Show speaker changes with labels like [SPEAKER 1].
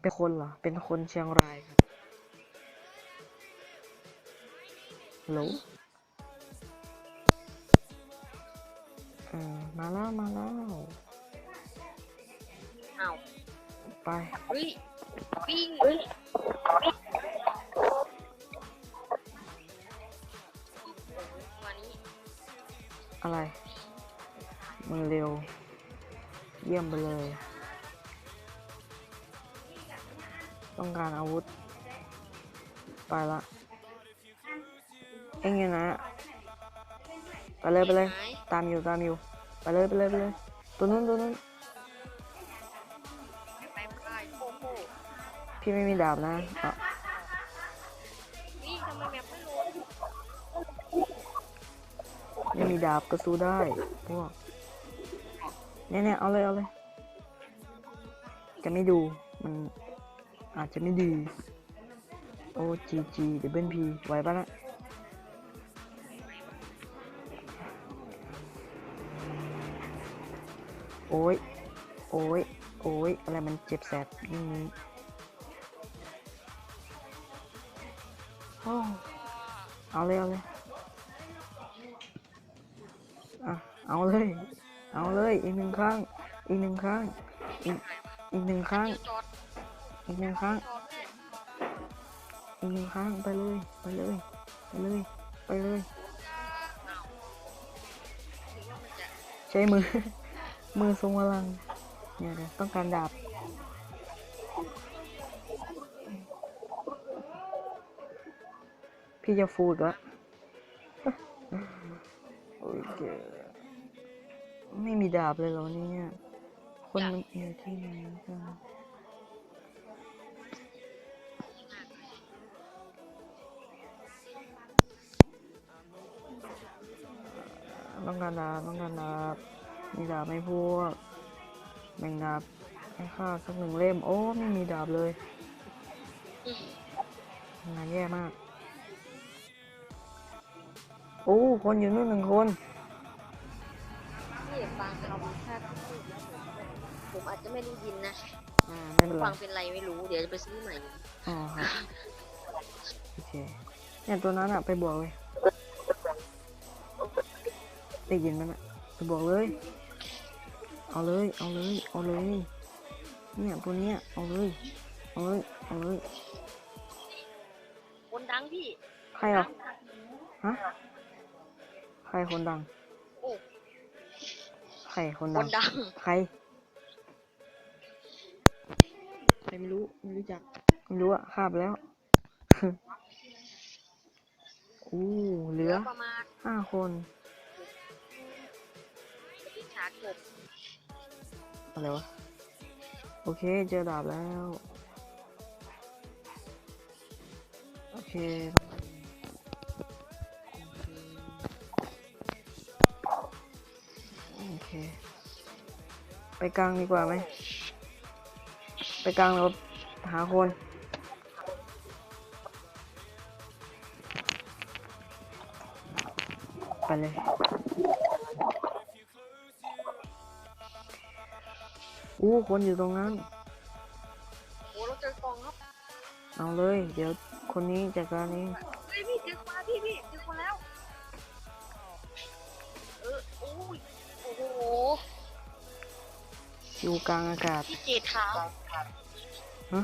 [SPEAKER 1] เป็นคนเหรอ เป็นคนเชียงรายครับฮัลโหลอืมมาแล้วมาแล้ว
[SPEAKER 2] อ้าว
[SPEAKER 1] ไป
[SPEAKER 2] เฮ้ยปิ้งมานี้
[SPEAKER 1] อะไร มือเร็ว เยี่ยมไปเลย ต้องการอาวุธ ไปละเอ็งอยู่ไหนอะไปเลยไปเลย ตามอยู่ตามอยู่ ไปเลยไปเลยไปเลยตัวนู้นตัวนู้น
[SPEAKER 2] ไปไม่ได้โอ้โห
[SPEAKER 1] พี่ไม่มีดาบนะอะ
[SPEAKER 2] นี่ทำไมแมปไม่รู้
[SPEAKER 1] ไม่มีดาบก็สู้ได้พวกเนี่ยเนี่ยเอาเลยเอาเลย จะไม่ดูมัน อาจจะไม่ดีโอ้จีจีเดบิลพีไหวปะนะโอ้ย โอ้ย โอ้ย อะไรมันเจ็บแสบนี่นี้โอ้เอาเลย เอาเลยอะเอาเลย เอาเลย อีกหนึ่งครั้ง อีกหนึ่งครั้ง อีกอีกหนึ่งครั้ง
[SPEAKER 2] อี
[SPEAKER 1] กหนึ่งครั้ง
[SPEAKER 2] อี
[SPEAKER 1] กหนึ่งครั้งไปเลย ไปเลย ไปเลย ไปเลย ใช้มือ มือทรงพลัง เนี่ยนะต้องการดาบพี่จะฟูดวะโอเคไม่มีดาบเลยเหรอเนี่ยคนมันอยู่ที่ไหนกัน องการดาบต้องการดาบมีดาบไหม่พวกแบ่งดาบให้ข้าสักหนึ่งเล่ม โอ้ ไม่มีดาบเลย งานแย่มาก โอ้ คนอยู่นู่นหนึ่งคน
[SPEAKER 2] นี่ฟังคำถ้าผมอาจจะไม่ได้ยินนะ
[SPEAKER 1] อ่าไม่เป็นไร
[SPEAKER 2] ฟังเป็นไรไม่รู้ เดี๋ยวจะไปซื้อใหม่
[SPEAKER 1] อ๋อครับโอเค เนี่ยตัวนั้นอะไปบวกเลย ได้ยินมันอะไปบวกเลย เอาเลย เอาเลย เอาเลย เนี่ยตัวเนี้ย เอาเลย เอาเลย เอาเลย
[SPEAKER 2] คนดังพี่
[SPEAKER 1] ใครอะฮะ ใครคนดัง
[SPEAKER 2] โอ้
[SPEAKER 1] ใครคน
[SPEAKER 2] ค
[SPEAKER 1] ดั
[SPEAKER 2] น
[SPEAKER 1] ง
[SPEAKER 2] ดัง
[SPEAKER 1] ใคร ใครไม่รู้ ไม่รู้จัก ไม่รู้อะข้าบแล้ว อู้เห
[SPEAKER 2] เห
[SPEAKER 1] ลื
[SPEAKER 2] ลื
[SPEAKER 1] อ
[SPEAKER 2] อประมาณ
[SPEAKER 1] ห้าคน
[SPEAKER 2] ที่ฉากจบ
[SPEAKER 1] อะไรวะ โอเค เจอดาบแล้ว โอเคโอเค ไปกลางดีกว่าไหม ไปกลางแล้วหาคนไปเลย อู้คนอยู่ตรงนั้น
[SPEAKER 2] โอ้เราเจอกองครับ
[SPEAKER 1] เอาเลย เดี๋ยวคนนี้จัดการเอง
[SPEAKER 2] เฮ้ยพี่เจอคนแล้วพี่พี่เจอคนแล้ว เออโอ้ยโอ้โห
[SPEAKER 1] อยู่กลางอากาศ
[SPEAKER 2] พี่เจดขาว
[SPEAKER 1] ฮะ